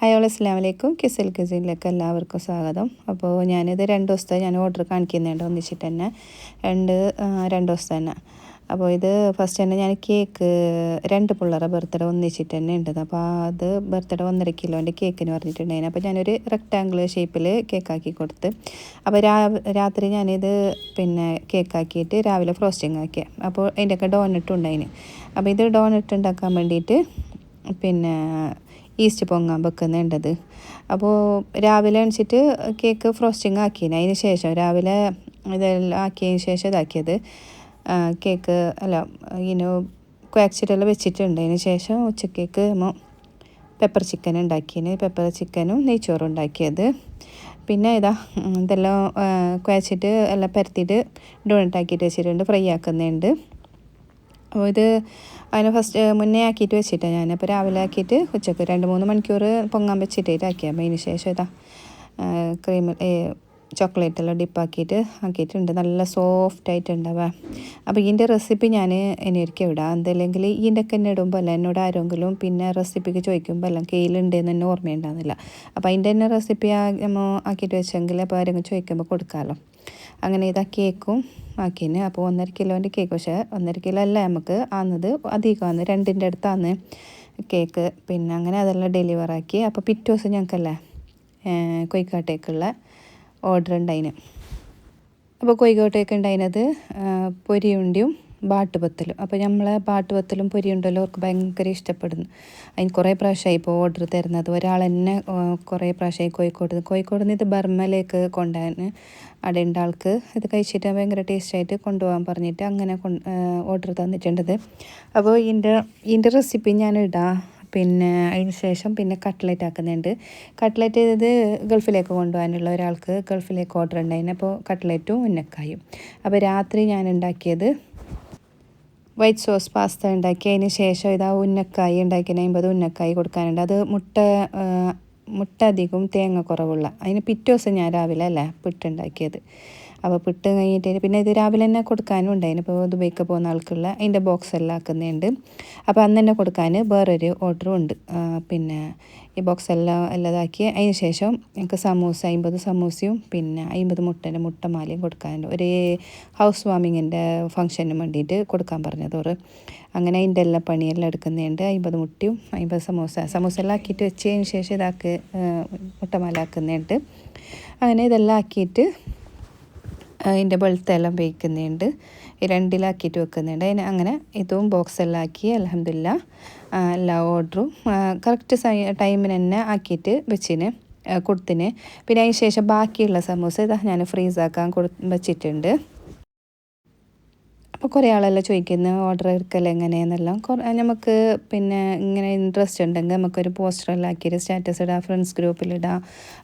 Hi all അസ്ലാം വലൈക്കും കിസിൽ കിസിനിലേക്ക് എല്ലാവർക്കും സ്വാഗതം. അപ്പോൾ ഞാനിത് രണ്ട് ദിവസത്തെ ഞാൻ ഓർഡർ കാണിക്കുന്നുണ്ട്. ഒന്നിച്ചിട്ട് തന്നെ രണ്ട് രണ്ട് ദിവസത്തെ തന്നെ അപ്പോൾ ഇത് ഫസ്റ്റ് തന്നെ ഞാൻ കേക്ക് രണ്ട് പിള്ളേരെ ബർത്ത്ഡേ ഒന്നിച്ചിട്ട് തന്നെ ഉണ്ടത് അപ്പോൾ അത് ബർത്ത്ഡേ ഒന്നര കിലോന്റെ കേക്കിന് പറഞ്ഞിട്ടുണ്ടായിരുന്നു. അപ്പോൾ ഞാനൊരു റെക്ടാങ്കിൾ ഷേപ്പിൽ കേക്കാക്കി കൊടുത്ത്. അപ്പോൾ രാ രാത്രി ഞാനിത് പിന്നെ കേക്കാക്കിയിട്ട് രാവിലെ ഫ്രോസ്റ്റിംഗ് ആക്കിയ അപ്പോൾ അതിന്റെയൊക്കെ ഡോനറ്റ് ഉണ്ടായിന്. അപ്പോൾ ഇത് ഡോണറ്റ് ഉണ്ടാക്കാൻ വേണ്ടിയിട്ട് പിന്നെ ഈസ്റ്റ് പൊങ്ങാൻ വെക്കുന്നുണ്ടത്. അപ്പോൾ രാവിലെ എണിച്ചിട്ട് കേക്ക് ഫ്രോസ്റ്റിംഗ് ആക്കിന്. അതിന് ശേഷം രാവിലെ ഇതെല്ലാം ആക്കിയതിന് ശേഷം ഇതാക്കിയത് കേക്ക് അല്ല ഇങ്ങനെ കുഴച്ചിട്ടെല്ലാം വെച്ചിട്ടുണ്ട്. അതിന് ശേഷം ഉച്ചക്കേക്ക് പെപ്പർ ചിക്കൻ ഉണ്ടാക്കിയതിന് പെപ്പർ ചിക്കനും നെയ്ച്ചോറും ഉണ്ടാക്കിയത്. പിന്നെ ഇതാ ഇതെല്ലാം കുഴച്ചിട്ട് എല്ലാം പരത്തിയിട്ട് ആക്കിയിട്ട് വെച്ചിട്ടുണ്ട് ഫ്രൈ ആക്കുന്നുണ്ട്. അപ്പോൾ ഇത് അതിനെ ഫസ്റ്റ് മുന്നേ ആക്കിയിട്ട് വെച്ചിട്ടാണ് ഞാൻ അപ്പോൾ രാവിലെ ആക്കിയിട്ട് ഉച്ചയ്ക്ക് രണ്ട് മൂന്ന് മണിക്കൂർ പൊങ്ങാൻ വെച്ചിട്ടായിട്ട് ആക്കിയാൽ അപ്പോൾ അതിന് ശേഷം ഇതാ ക്രീം ചോക്ലേറ്റെല്ലാം ഡിപ്പാക്കിയിട്ട് ആക്കിയിട്ടുണ്ട്. നല്ല സോഫ്റ്റ് ആയിട്ടുണ്ടാവുക. അപ്പോൾ ഇതിന്റെ റെസിപ്പി ഞാൻ എനിക്ക് ഇടാം. എന്തല്ലെങ്കിൽ ഇതിന്റെ ഒക്കെ എന്നെ ഇടുമ്പോൾ അല്ല എന്നോട് ആരെങ്കിലും പിന്നെ റെസിപ്പിക്ക് ചോദിക്കുമ്പോൾ എല്ലാം കയ്യിലുണ്ടെന്ന് തന്നെ ഓർമ്മയുണ്ടാകുന്നില്ല അപ്പോൾ അതിന്റെ തന്നെ റെസിപ്പി നമ്മൾ ആക്കിയിട്ട് വെച്ചെങ്കിൽ അപ്പോൾ ആരെങ്കിലും ചോദിക്കുമ്പോൾ കൊടുക്കാമല്ലോ. അങ്ങനെ ഇതാ കേക്കും ആക്കിന്. അപ്പോൾ ഒന്നര കിലോന്റെ കേക്ക്. പക്ഷേ ഒന്നര കിലോ അല്ല നമുക്ക് ആന്നത് അധികമാണ്. രണ്ടിന്റെ അടുത്താണ് കേക്ക്. പിന്നെ അങ്ങനെ അതെല്ലാം ഡെലിവർ ആക്കി. അപ്പോൾ പിറ്റേ ദിവസം ഞങ്ങൾക്കല്ലേ കൊയ്ക്കാട്ടേക്കുള്ള ഓർഡർ ഉണ്ടായിന്. അപ്പോൾ കൊയ്ക്കോട്ടേക്ക് ഉണ്ടായിരുന്നത് പൊരിയുണ്ടിയും ബാട്ടുപത്തലും അപ്പോൾ നമ്മളെ ബാട്ടുപത്തലും പൊരിയുണ്ടല്ലോ അവർക്ക് ഭയങ്കര ഇഷ്ടപ്പെടുന്നു. അതിന് കുറേ പ്രാവശ്യമായി ഇപ്പോൾ ഓർഡർ തരുന്നത്. ഒരാൾ തന്നെ കുറേ പ്രാവശ്യമായി കോഴിക്കോട് കോഴിക്കോട് നിന്ന് ഇത് ബർമ്മയിലേക്ക് കൊണ്ടുപോകാൻ അവിടെ ഉണ്ട് ആൾക്ക് ഇത് കഴിച്ചിട്ട് ഭയങ്കര ടേസ്റ്റായിട്ട് കൊണ്ടുപോകാൻ പറഞ്ഞിട്ട് അങ്ങനെ ഓർഡർ തന്നിട്ടുണ്ടത്. അപ്പോൾ ഇതിന്റെ ഇതിന്റെ റെസിപ്പി ഞാൻ ഇടാം. പിന്നെ അതിന് ശേഷം പിന്നെ കട്ട്ലറ്റ് ആക്കുന്നുണ്ട്. കട്ട്ലറ്റ് ചെയ്തത് ഗൾഫിലേക്ക് കൊണ്ടുപോകാനുള്ള ഒരാൾക്ക് ഗൾഫിലേക്ക് ഓർഡർ ഉണ്ടായിരുന്നു. അപ്പോൾ കട്ട്ലറ്റും ഉന്നക്കായും. അപ്പോൾ രാത്രി ഞാൻ ഉണ്ടാക്കിയത് വൈറ്റ് സോസ് പാസ്ത ഉണ്ടാക്കി അതിന് ശേഷം ഇതാ ഉന്നക്കായി ഉണ്ടാക്കിയതിന് അമ്പത് ഉന്നക്കായി കൊടുക്കാനുണ്ട്. അത് മുട്ട മുട്ട അധികം തേങ്ങ കുറവുള്ള. അതിന് പിറ്റേ ദിവസം ഞാൻ രാവിലെ അല്ലേ പിട്ടുണ്ടാക്കിയത്. അപ്പോൾ പിട്ട് കഴിഞ്ഞിട്ട് പിന്നെ ഇത് രാവിലെ തന്നെ കൊടുക്കാനും ഉണ്ടായിരുന്നു ഇപ്പോൾ ദുബൈക്ക് പോകുന്ന ആൾക്കുള്ള അതിന്റെ ബോക്സ് എല്ലാം ആക്കുന്നുണ്ട്. അപ്പോൾ അന്ന് തന്നെ കൊടുക്കാൻ വേറൊരു ഓർഡറും ഉണ്ട്. പിന്നെ ഈ ബോക്സ് എല്ലാം എല്ലാം ഇതാക്കി അതിന് ശേഷം എനിക്ക് സമൂസ അമ്പത് സമൂസയും പിന്നെ അമ്പത് മുട്ടേന്റെ മുട്ടമാലയും കൊടുക്കാനുണ്ട്. ഒരു ഹൗസ് വാമിങ്ങിന്റെ ഫംഗ്ഷന് വേണ്ടിയിട്ട് കൊടുക്കാൻ പറഞ്ഞതോറ്. അങ്ങനെ അതിന്റെ എല്ലാം പണിയെല്ലാം എടുക്കുന്നുണ്ട്. അമ്പത് മുട്ടിയും അമ്പത് സമൂസ സമൂസ എല്ലാം ആക്കിയിട്ട് വെച്ചതിന് ശേഷം ഇതാക്കി മുട്ടമാല ആക്കുന്നുണ്ട്. അങ്ങനെ ഇതെല്ലാം ആക്കിയിട്ട് അതിന്റെ വെളുത്തെല്ലാം വേവിക്കുന്നുണ്ട്. രണ്ടിലാക്കിയിട്ട് വെക്കുന്നുണ്ട്. അതിന് അങ്ങനെ ഇതും ബോക്സെല്ലാം ആക്കി അലഹമില്ല എല്ലാ ഓർഡറും കറക്റ്റ് ടൈമിന് തന്നെ ആക്കിയിട്ട് വെച്ചിന് കൊടുത്തിന്. പിന്നെ അതിന് ശേഷം ബാക്കിയുള്ള സമൂസ ഇതാ ഞാൻ ഫ്രീസാക്കാൻ കൊടു വെച്ചിട്ടുണ്ട്. അപ്പോൾ കുറേ ആളെല്ലാം ചോദിക്കുന്നു ഓർഡർ എടുക്കൽ എങ്ങനെയെന്നെല്ലാം. നമുക്ക് പിന്നെ ഇങ്ങനെ ഇൻട്രസ്റ്റ് ഉണ്ടെങ്കിൽ നമുക്കൊരു പോസ്റ്ററെല്ലാം ആക്കിയിട്ട് സ്റ്റാറ്റസ് ഇടാം ഫ്രണ്ട്സ് ഗ്രൂപ്പിലിടാം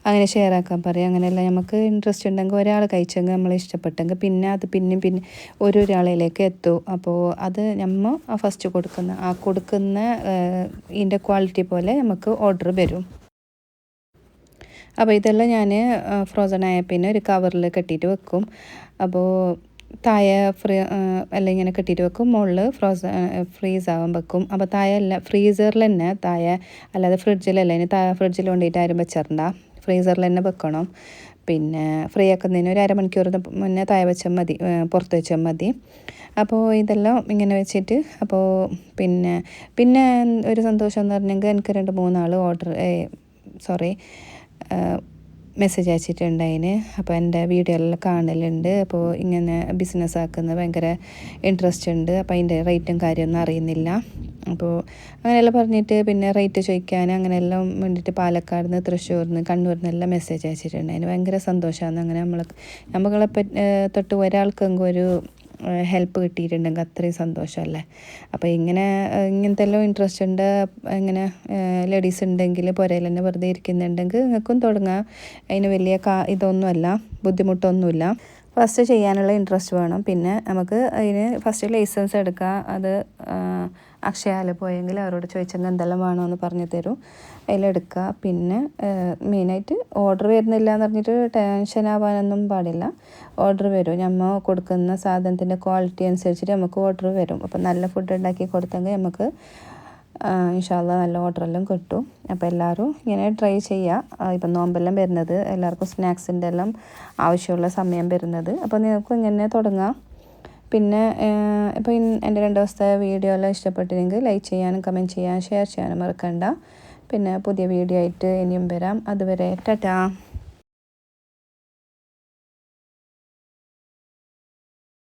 അങ്ങനെ ഷെയർ ആക്കാൻ പറയാം അങ്ങനെയെല്ലാം നമുക്ക് ഇൻട്രസ്റ്റ് ഉണ്ടെങ്കിൽ ഒരാൾ കഴിച്ചെങ്കിൽ നമ്മൾ ഇഷ്ടപ്പെട്ടെങ്കിൽ പിന്നെ അത് പിന്നെയും പിന്നെ ഓരോരാളിലേക്ക് എത്തും. അപ്പോൾ അത് നമ്മൾ ഫസ്റ്റ് കൊടുക്കുന്ന ആ കൊടുക്കുന്ന ഇതിന്റെ ക്വാളിറ്റി പോലെ നമുക്ക് ഓർഡർ വരും. അപ്പോൾ ഇതെല്ലാം ഞാൻ ഫ്രോസൺ ആയ പിന്നെ ഒരു കവറിൽ കെട്ടിയിട്ട് വെക്കും. അപ്പോൾ താഴെ ഫ്രീ എല്ലാം ഇങ്ങനെ കെട്ടിയിട്ട് വെക്കും. മുകളിൽ ഫ്രോസ് ഫ്രീസ് ആവാൻ വെക്കും. അപ്പോൾ താഴെ അല്ല ഫ്രീസറിൽ തന്നെ താഴെ അല്ലാതെ ഫ്രിഡ്ജിലല്ല ഇനി താഴെ ഫ്രിഡ്ജിൽ കൊണ്ടിട്ട് ആരും വെച്ചിട്ടുണ്ട ഫ്രീസറിൽ തന്നെ വെക്കണം. പിന്നെ ഫ്രീ ആക്കുന്നതിന് ഒരു അരമണിക്കൂർ മുന്നേ താഴെ വെച്ചാൽ മതി. പുറത്ത് വെച്ചാൽ മതി. അപ്പോൾ ഇതെല്ലാം ഇങ്ങനെ വെച്ചിട്ട് അപ്പോൾ പിന്നെ പിന്നെ ഒരു സന്തോഷം എന്ന് പറഞ്ഞെങ്കിൽ എനിക്ക് രണ്ട് മൂന്നാൾ ഓർഡർ സോറി മെസ്സേജ് അയച്ചിട്ടുണ്ട് അതിന്. അപ്പോൾ എന്റെ വീഡിയോ എല്ലാം കാണലുണ്ട്. അപ്പോൾ ഇങ്ങനെ ബിസിനസ് ആക്കുന്ന ഭയങ്കര ഇൻട്രസ്റ്റ് ഉണ്ട്. അപ്പോൾ അതിന്റെ റേറ്റും കാര്യമൊന്നും അറിയുന്നില്ല. അപ്പോൾ അങ്ങനെയെല്ലാം പറഞ്ഞിട്ട് പിന്നെ റേറ്റ് ചോദിക്കാൻ അങ്ങനെയെല്ലാം വേണ്ടിയിട്ട് പാലക്കാട് നിന്ന് തൃശ്ശൂരിൽ നിന്ന് കണ്ണൂരിൽ നിന്നെല്ലാം മെസ്സേജ് അയച്ചിട്ടുണ്ട്. അതിന് ഭയങ്കര സന്തോഷമാണ്. അങ്ങനെ നമ്മൾ നമ്മളെ തൊട്ട് ഒരാൾക്കെങ്കിലും ഒരു ഹെൽപ്പ് കിട്ടിയിട്ടുണ്ടെങ്കിൽ അത്രയും സന്തോഷമല്ലേ? അപ്പോൾ ഇങ്ങനെ ഇങ്ങനത്തെ എല്ലാം ഇൻട്രസ്റ്റ് ഉണ്ട്. ഇങ്ങനെ ലേഡീസ് ഉണ്ടെങ്കിൽ പുരയിൽ തന്നെ വെറുതെ ഇരിക്കുന്നുണ്ടെങ്കിൽ നിങ്ങൾക്കും തുടങ്ങാം. അതിന് വലിയ കാ ഇതൊന്നുമല്ല ബുദ്ധിമുട്ടൊന്നുമില്ല. ഫസ്റ്റ് ചെയ്യാനുള്ള ഇൻട്രസ്റ്റ് വേണം. പിന്നെ നമുക്ക് അതിന് ഫസ്റ്റ് ലൈസൻസ് എടുക്കുക അത് അക്ഷയാൽ പോയെങ്കിൽ അവരോട് ചോദിച്ചെങ്കിൽ എന്തെല്ലാം വേണമെന്ന് പറഞ്ഞു തരും. അതിലെടുക്കുക പിന്നെ മെയിനായിട്ട് ഓർഡർ വരുന്നില്ല എന്ന് പറഞ്ഞിട്ട് ടെൻഷൻ ആവാനൊന്നും പാടില്ല. ഓർഡർ വരും. നമ്മൾ കൊടുക്കുന്ന സാധനത്തിന്റെ ക്വാളിറ്റി അനുസരിച്ചിട്ട് നമുക്ക് ഓർഡർ വരും. അപ്പം നല്ല ഫുഡ് ഉണ്ടാക്കി കൊടുത്തെങ്കിൽ നമുക്ക് ഇൻഷാല്ല നല്ല ഓർഡറെല്ലാം കിട്ടും. അപ്പോൾ എല്ലാവരും ഇങ്ങനെ ട്രൈ ചെയ്യുക ഇപ്പം നോമ്പെല്ലാം വരുന്നത്. എല്ലാവർക്കും സ്നാക്സിന്റെ എല്ലാം ആവശ്യമുള്ള സമയം വരുന്നത്. അപ്പോൾ നിങ്ങൾക്കും ഇങ്ങനെ തുടങ്ങാം. പിന്നെ ഇപ്പോൾ എന്റെ രണ്ട് ദിവസത്തെ വീഡിയോ എല്ലാം ഇഷ്ടപ്പെട്ടില്ലെങ്കിൽ ലൈക്ക് ചെയ്യാനും കമന്റ് ചെയ്യാനും ഷെയർ ചെയ്യാനും മറക്കണ്ട. പിന്നെ പുതിയ വീഡിയോ ആയിട്ട് ഇനിയും വരാം. അതുവരെ ടാറ്റാ.